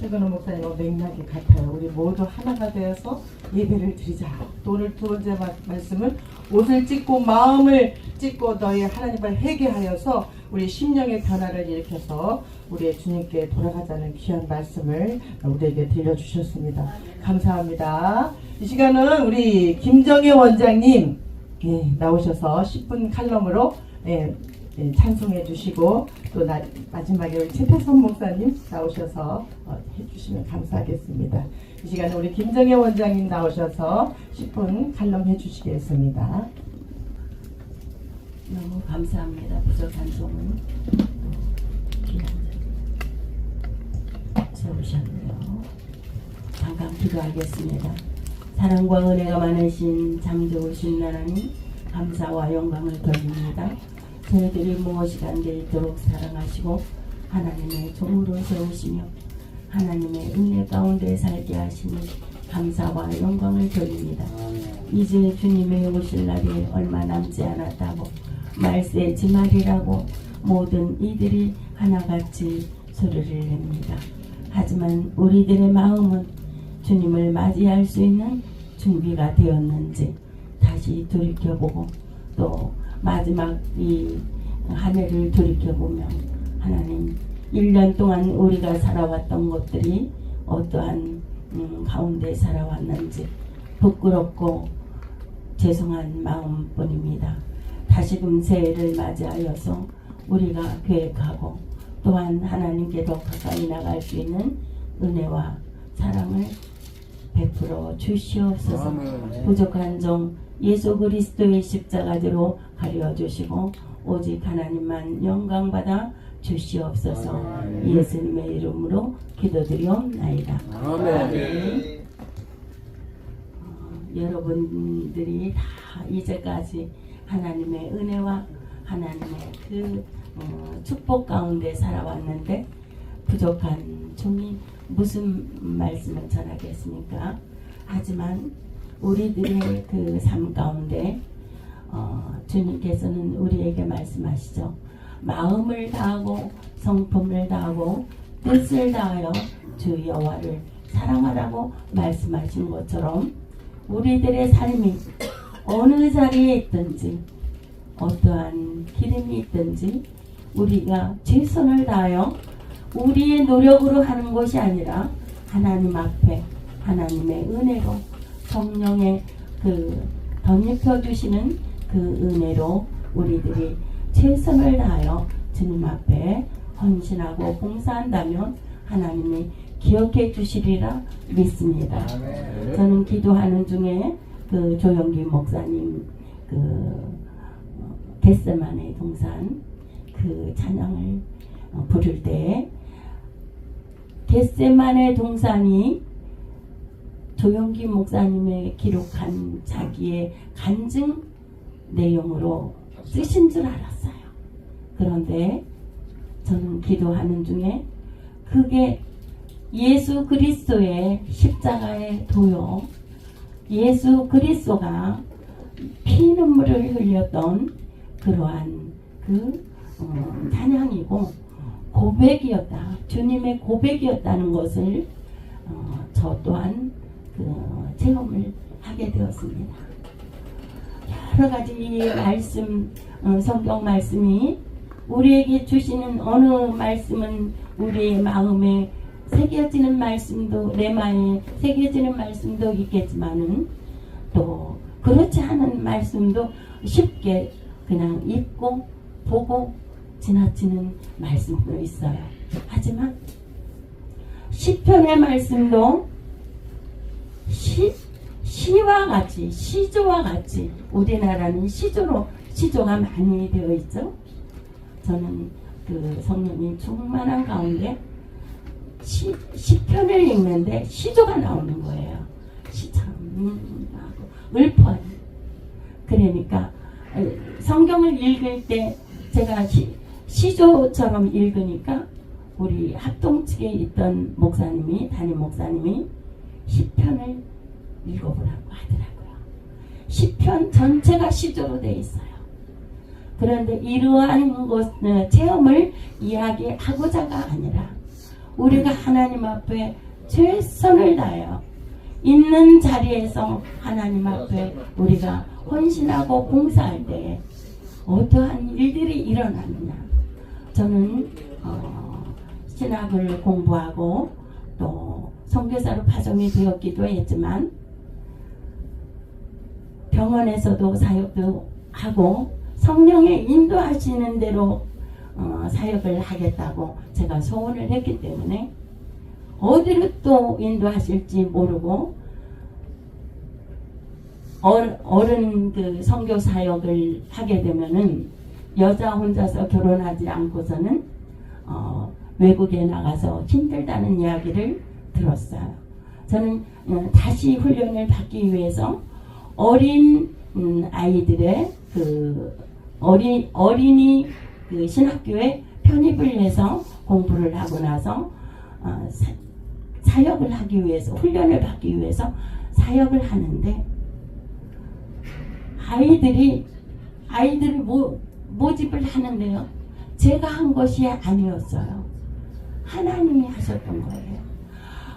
최근호 목사님과 맥락이 같아요. 우리 모두 하나가 되어서 예배를 드리자. 또 오늘 두 번째 마- 말씀은 옷을 찢고 마음을 찢고 너희 하나님 앞에 회개하여서 우리 심령의 변화를 일으켜서 우리의 주님께 돌아가자는 귀한 말씀을 우리에게 들려주셨습니다. 감사합니다. 이 시간은 우리 김정혜 원장님 예, 나오셔서 10분 칼럼으로 예, 예, 찬송해 주시고 또 나- 마지막에 우리 최태선 목사님 나오셔서 어, 해주시면 감사하겠습니다. 이 시간에 우리 김정혜 원장님 나오셔서 10분 칼럼 해 주시겠습니다. 너무 감사합니다. 소문 귀한 세우셨네요. 잠깐 기도하겠습니다. 사랑과 은혜가 많으신 참 좋으신 하나님 감사와 영광을 돌립니다. 저희들이 무엇이 안돼 있도록 사랑하시고 하나님의 종으로 세우시며 하나님의 은혜 가운데 살게 하시니 감사와 영광을 돌립니다. 이제 주님의 오실 날이 얼마 남지 않았다고 말세 지말이라고 모든 이들이 하나같이 소리를 냅니다. 하지만 우리들의 마음은 주님을 맞이할 수 있는 준비가 되었는지 다시 돌이켜보고 또 마지막 이 한 해를 돌이켜보면 하나님 1년 동안 우리가 살아왔던 것들이 어떠한 음, 가운데 살아왔는지 부끄럽고 죄송한 마음뿐입니다. 다시금 새해를 맞이하여서 우리가 계획하고 또한 하나님께 더 가까이 나갈 수 있는 은혜와 사랑을 베풀어 주시옵소서. 부족한 종 예수 그리스도의 십자가대로 가려 주시고 오직 하나님만 영광 받아 주시옵소서. 예수님의 이름으로 기도드리옵나이다. 아멘. 어, 여러분들이 다 이제까지 하나님의 은혜와 하나님의 그 어, 축복 가운데 살아왔는데 부족한 종이 무슨 말씀을 전하겠습니까? 하지만 우리들의 그 삶 가운데 어, 주님께서는 우리에게 말씀하시죠. 마음을 다하고 성품을 다하고 뜻을 다하여 주 여호와를 사랑하라고 말씀하신 것처럼 우리들의 삶이 어느 자리에 있든지 어떠한 기름이 있든지 우리가 최선을 다하여 우리의 노력으로 하는 것이 아니라 하나님 앞에 하나님의 은혜로 성령의 그 덧입혀 주시는 그 은혜로 우리들이 최선을 다하여 주님 앞에 헌신하고 봉사한다면 하나님이 기억해 주시리라 믿습니다. 저는 기도하는 중에 그 조영기 목사님 그 어, 겟세만의 동산 그 찬양을 어, 부를 때 겟세만의 동산이 조영기 목사님의 기록한 자기의 간증 내용으로 쓰신 줄 알았어요. 그런데 저는 기도하는 중에 그게 예수 그리스도의 십자가의 도요. 예수 그리스도가 피눈물을 흘렸던 그러한 그 어, 찬양이고 고백이었다. 주님의 고백이었다는 것을 어, 저 또한 그 체험을 하게 되었습니다. 여러 가지 말씀, 어, 성경 말씀이 우리에게 주시는 어느 말씀은 우리의 마음에 새겨지는 말씀도 내 마음에 새겨지는 말씀도 있겠지만은 또 그렇지 않은 말씀도 쉽게 그냥 읽고 보고 지나치는 말씀도 있어요. 하지만 시편의 말씀도 시, 시와 같이 시조와 같이 우리나라는 시조로 시조가 많이 되어 있죠. 저는 그 성령이 충만한 가운데 시, 시편을 읽는데 시조가 나오는 거예요. 시참 하고 읊어요. 그러니까 어, 성경을 읽을 때 제가 시, 시조처럼 읽으니까 우리 합동 측에 있던 목사님이 담임 목사님이 시편을 읽어보라고 하더라고요. 시편 전체가 시조로 돼 있어요. 그런데 이러한 것, 어, 체험을 이야기하고자가 아니라 우리가 하나님 앞에 최선을 다해요. 있는 자리에서 하나님 앞에 우리가 헌신하고 봉사할 때에 어떠한 일들이 일어나느냐. 저는 어, 신학을 공부하고 또 선교사로 파송이 되었기도 했지만 병원에서도 사역도 하고 성령의 인도하시는 대로 어, 사역을 하겠다고 제가 소원을 했기 때문에 어디로 또 인도하실지 모르고 어- 어른 그 선교 사역을 하게 되면은 여자 혼자서 결혼하지 않고서는 어, 외국에 나가서 힘들다는 이야기를 들었어요. 저는 어, 다시 훈련을 받기 위해서 어린 음, 아이들의 그 어린 어린이 그 신학교에 편입을 해서 공부를 하고 나서 어, 사, 사역을 하기 위해서 훈련을 받기 위해서 사역을 하는데 아이들이 아이들을 모, 모집을 하는데요. 제가 한 것이 아니었어요. 하나님이 하셨던 거예요.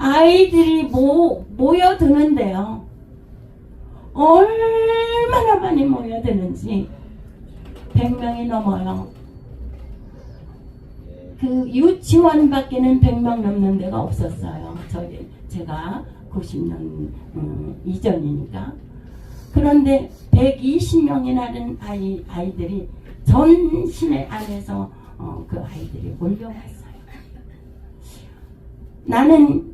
아이들이 모, 모여드는데요. 얼마나 많이 모여드는지 100명이 넘어요. 그 유치원 밖에는 100명 넘는 데가 없었어요. 저기 제가 90년 음, 이전이니까. 그런데 120명이나 되는 아이, 아이들이 전 시내 안에서 어, 그 아이들이 몰려왔어요. 나는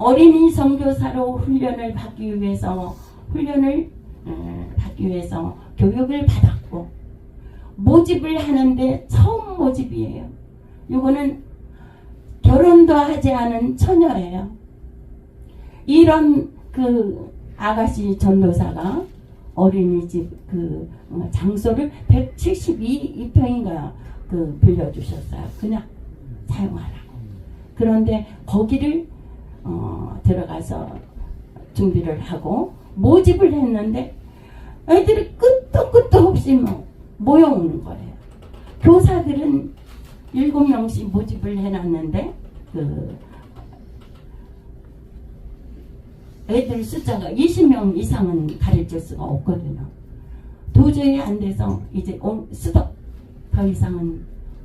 어린이 선교사로 훈련을 받기 위해서 훈련을 음, 받기 위해서 교육을 받았고 모집을 하는데 처음 모집이에요. 이거는 결혼도 하지 않은 처녀예요. 이런 그 아가씨 전도사가 어린이집 그 어, 장소를 172평인가 그 빌려주셨어요. 그냥 사용하라고. 그런데 거기를 어, 들어가서 준비를 하고 모집을 했는데 애들이 끝도 끝도 없이 뭐 모여오는 거예요. 교사들은 일곱 명씩 모집을 해놨는데 그 애들 숫자가 20명 이상은 가르칠 수가 없거든요. 도저히 안 돼서 이제 온- 스톱 더 이상은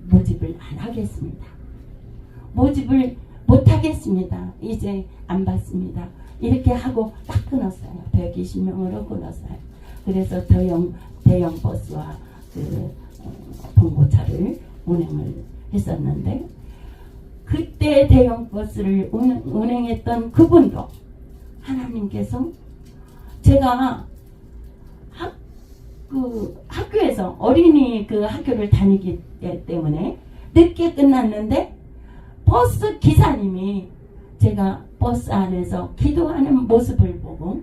모집을 안 하겠습니다. 모집을 못 하겠습니다. 이제 안 받습니다. 이렇게 하고 딱 끊었어요. 120명으로 끊었어요. 그래서 대형 대형 버스와 그 어, 봉고차를 운행을 했었는데 그때 대형 버스를 운행, 운행 했던 그분도 하나님께서 제가 학, 그 학교에서 어린이 그 학교를 다니기 때문에 늦게 끝났는데 버스 기사님이 제가 버스 안에서 기도하는 모습을 보고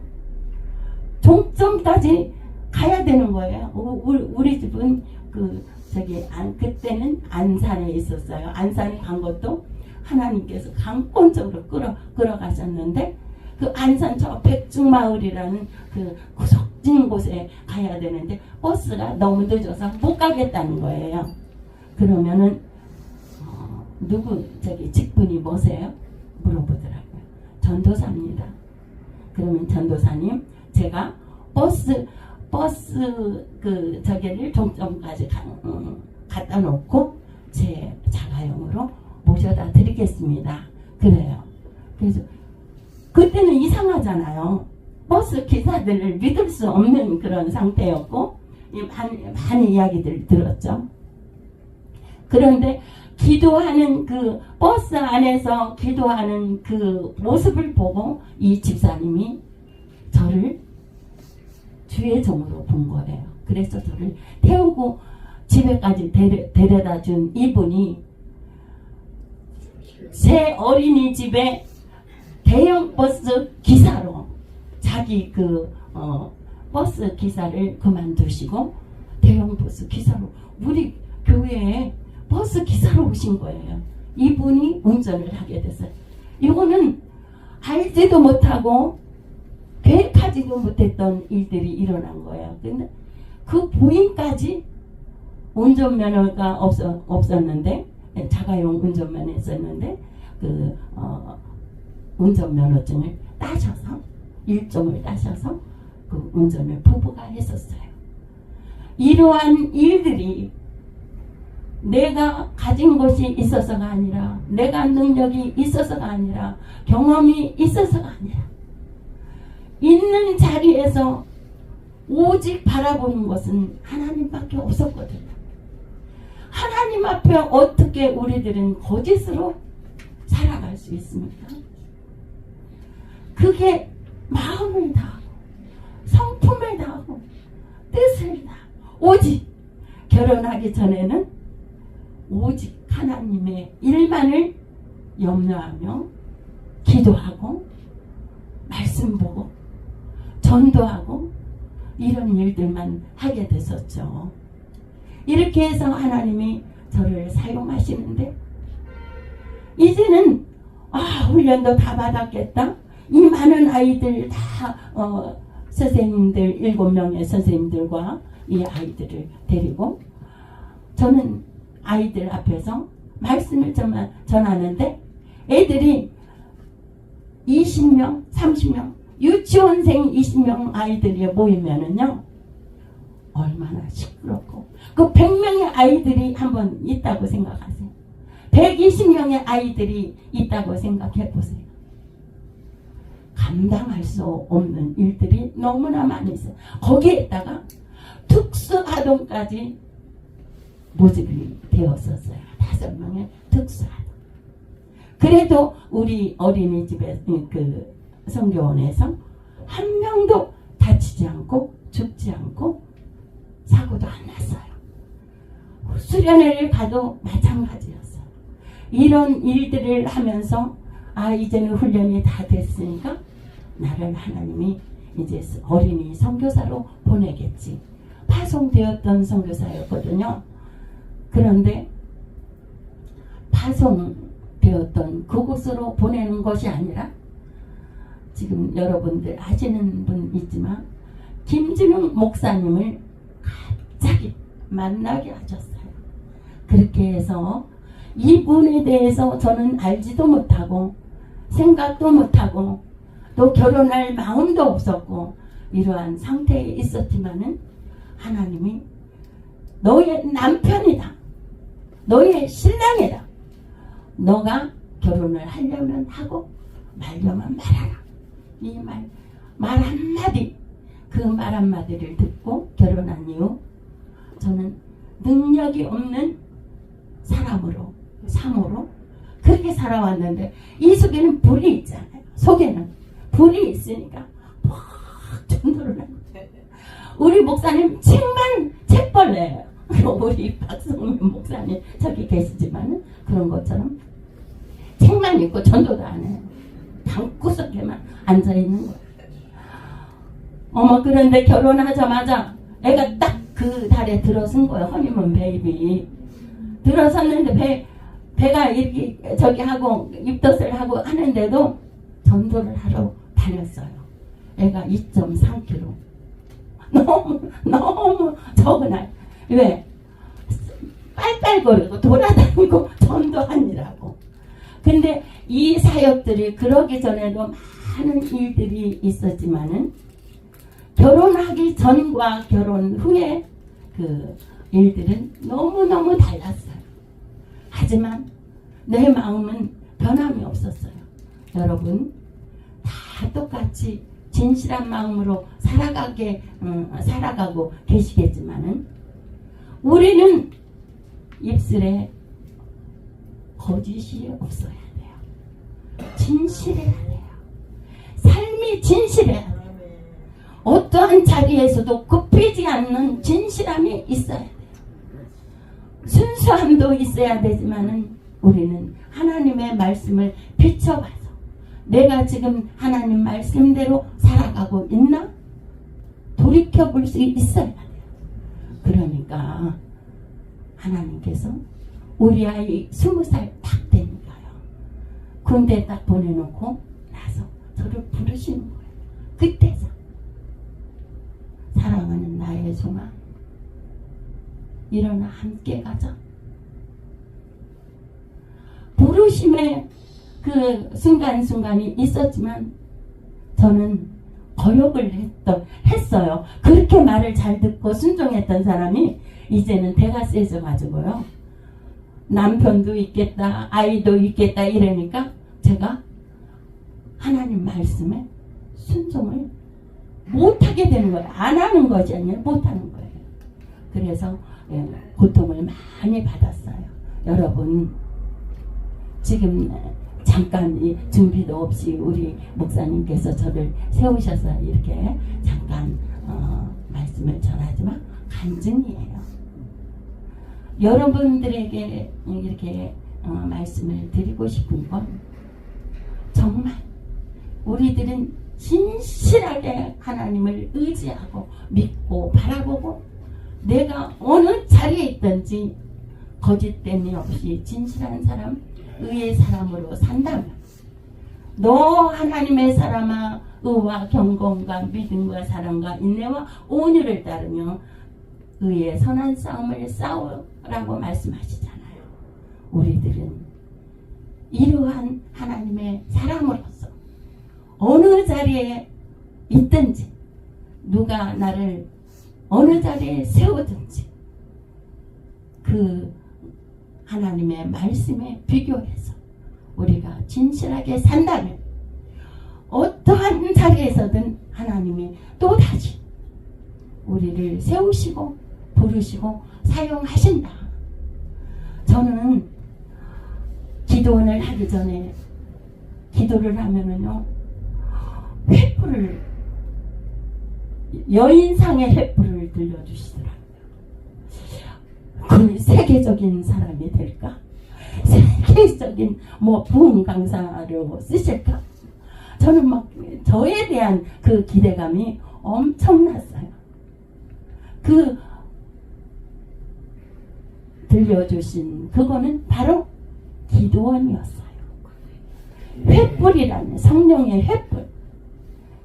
종점까지 가야 되는 거예요. 우- 우리, 우리 집은 그 저기 안 그때는 안산에 있었어요. 안산에 간 것도 하나님께서 강권적으로 끌어 끌어가셨는데 그 안산 저 백중마을이라는 그 구석진 곳에 가야 되는데 버스가 너무 늦어서 못 가겠다는 거예요. 그러면은 어, 누구 저기 직분이 뭐세요? 물어보더라고요. 전도사입니다. 그러면 전도사님 제가 버스 버스 그 저기를 종점까지 가, 음, 갖다 놓고 제 자가용으로 모셔다 드리겠습니다. 그래요. 그래서 그때는 이상하잖아요. 버스 기사들을 믿을 수 없는 그런 상태였고 이 많은, 많은 이야기들 들었죠. 그런데 기도하는 그 버스 안에서 기도하는 그 모습을 보고 이 집사님이 저를 주의 종으로 본 거예요. 그래서 저를 태우고 집에까지 데려, 데려다 준 이분이 제 어린이집에 대형 버스 기사로 자기 그 어, 버스 기사를 그만두시고 대형 버스 기사로 우리 교회에 버스 기사로 오신 거예요. 이분이 운전을 하게 됐어요. 이거는 알지도 못하고 계획하지도 못했던 일들이 일어난 거예요. 근데 그 부인까지 운전면허가 없어, 없었는데 자가용 운전만 했었는데 그 어, 운전면허증을 따셔서 일종을 따셔서 그 운전을 부부가 했었어요. 이러한 일들이 내가 가진 것이 있어서가 아니라 내가 능력이 있어서가 아니라 경험이 있어서가 아니라 있는 자리에서 오직 바라보는 것은 하나님밖에 없었거든요. 하나님 앞에 어떻게 우리들은 거짓으로 살아갈 수 있습니까? 그게 마음을 다하고 성품을 다하고 뜻을 다 오직 결혼하기 전에는 오직 하나님의 일만을 염려하며 기도하고 말씀 보고 전도하고 이런 일들만 하게 됐었죠. 이렇게 해서 하나님이 저를 사용하시는데 이제는 아 훈련도 다 받았겠다. 이 많은 아이들 다 어, 선생님들 일곱 명의 선생님들과 이 아이들을 데리고 저는 아이들 앞에서 말씀을 전- 전하는데 애들이 20명, 30명, 유치원생 20명 아이들이 모이면은요, 얼마나 시끄럽고, 그 100명의 아이들이 한번 있다고 생각하세요. 120명의 아이들이 있다고 생각해 보세요. 감당할 수 없는 일들이 너무나 많이 있어요. 거기에다가 특수아동까지 모집이 되었었어요. 다섯 명의 특수아동. 그래도 우리 어린이집에 그 성교원에서 한 명도 다치지 않고 죽지 않고 사고도 안 났어요. 수련회를 가도 마찬가지였어요. 이런 일들을 하면서 아 이제는 훈련이 다 됐으니까 나를 하나님이 이제 어린이 선교사로 보내겠지. 파송되었던 선교사였거든요. 그런데 파송되었던 그곳으로 보내는 것이 아니라 지금 여러분들 아시는 분 있지만 김진웅 목사님을 갑자기 만나게 하셨어요. 그렇게 해서 이분에 대해서 저는 알지도 못하고 생각도 못하고 또 결혼할 마음도 없었고 이러한 상태에 있었지만은 하나님이 너의 남편이다. 너의 신랑이다. 너가 결혼을 하려면 하고 말려면 말하라. 이 말, 말 한마디, 그 말 한마디를 듣고 결혼한 이후 저는 능력이 없는 사람으로, 상으로 그렇게 살아왔는데 이 속에는 불이 있잖아요. 속에는 불이 있으니까 확 전도를 하고 우리 목사님 책만 책벌레예요. 우리 박성민 목사님 저기 계시지만은 그런 것처럼 책만 읽고 전도도 안 해요. 방구석에만 앉아 있는 거예요. 어머 그런데 결혼하자마자 애가 딱 그 달에 들어선 거예요. 허니문 베이비 들어섰는데 배 배가 이렇게 저기 하고 입덧을 하고 하는데도 전도를 하러 다녔어요. 애가 2.3kg. 너무 너무 적은 아이. 왜? 빨빨거리고 돌아다니고 전도하느라고. 근데 이 사역들이 그러기 전에도 많은 일들이 있었지만은 결혼하기 전과 결혼 후에 그 일들은 너무너무 달랐어요. 하지만 내 마음은 변함이 없었어요. 여러분 다 똑같이 진실한 마음으로 살아가게 음, 살아가고 계시겠지만은 우리는 입술에 거짓이 없어야 돼요. 진실해야 돼요. 삶이 진실해야 돼요. 어떠한 자리에서도 굽히지 않는 진실함이 있어야 돼요. 순수함도 있어야 되지만은 우리는 하나님의 말씀을 비춰봐서 내가 지금 하나님 말씀대로 살아가고 있나? 돌이켜 볼 수 있어야 돼요. 그러니까 하나님께서 우리 아이 스무 살 딱 되니까요. 군대 딱 보내놓고 나서 저를 부르시는 거예요. 그때서 사랑하는 나의 종아 일어나 함께 가자. 부르심에 그 순간순간이 있었지만 저는 거역을 했더, 했어요. 그렇게 말을 잘 듣고 순종했던 사람이 이제는 대가 세져가지고요. 남편도 있겠다, 아이도 있겠다 이러니까 제가 하나님 말씀에 순종을 못하게 되는 거예요. 안 하는 것이 아니라 못하는 거예요. 그래서 예, 고통을 많이 받았어요. 여러분 지금 잠깐 이 준비도 없이 우리 목사님께서 저를 세우셔서 이렇게 잠깐 어, 말씀을 전하지만 간증이에요. 여러분들에게 이렇게 어, 말씀을 드리고 싶은 건 정말 우리들은 진실하게 하나님을 의지하고 믿고 바라보고 내가 어느 자리에 있든지 거짓됨이 없이 진실한 사람, 의의 사람으로 산다면 너 하나님의 사람아 의와 경건과 믿음과 사랑과 인내와 온유를 따르며 의의 선한 싸움을 싸우라고 말씀하시잖아요. 우리들은 이러한 하나님의 사람으로서 어느 자리에 있든지 누가 나를 어느 자리에 세우든지 그 하나님의 말씀에 비교해서 우리가 진실하게 산다면 어떠한 자리에서든 하나님이 또다시 우리를 세우시고 부르시고 사용하신다. 저는 기도원을 하기 전에 기도를 하면은요 횃불을 여인상의 횃불을 들려주시더라고요. 그 세계적인 사람이 될까? 세계적인 뭐 부흥 강사로 쓰실까? 저는 막 저에 대한 그 기대감이 엄청났어요. 그 들려주신 그거는 바로 기도원이었어요. 횃불이라는 성령의 횃불.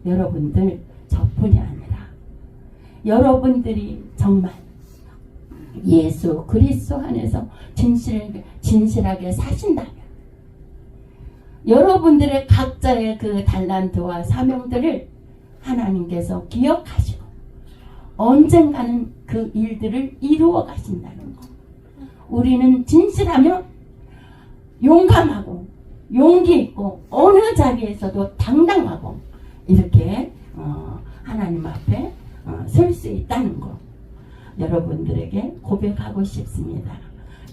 여러분들 저뿐이 아니라 여러분들이 정말 예수 그리스도 안에서 진실하게, 진실하게 사신다면 여러분들의 각자의 그 달란트와 사명들을 하나님께서 기억하시고 언젠가는 그 일들을 이루어 가신다는 것. 우리는 진실하며 용감하고 용기 있고 어느 자리에서도 당당하고 이렇게 어, 하나님 앞에 어, 설 수 있다는 것 여러분들에게 고백하고 싶습니다.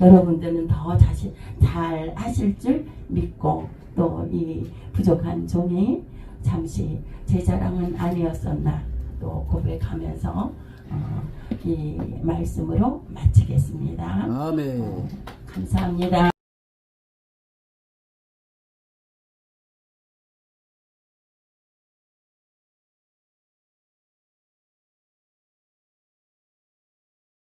여러분들은 더 자신 잘 하실 줄 믿고 또 이 부족한 종이 잠시 제 자랑은 아니었었나 또 고백하면서 어, 이 말씀으로 마치겠습니다. 아멘. 감사합니다.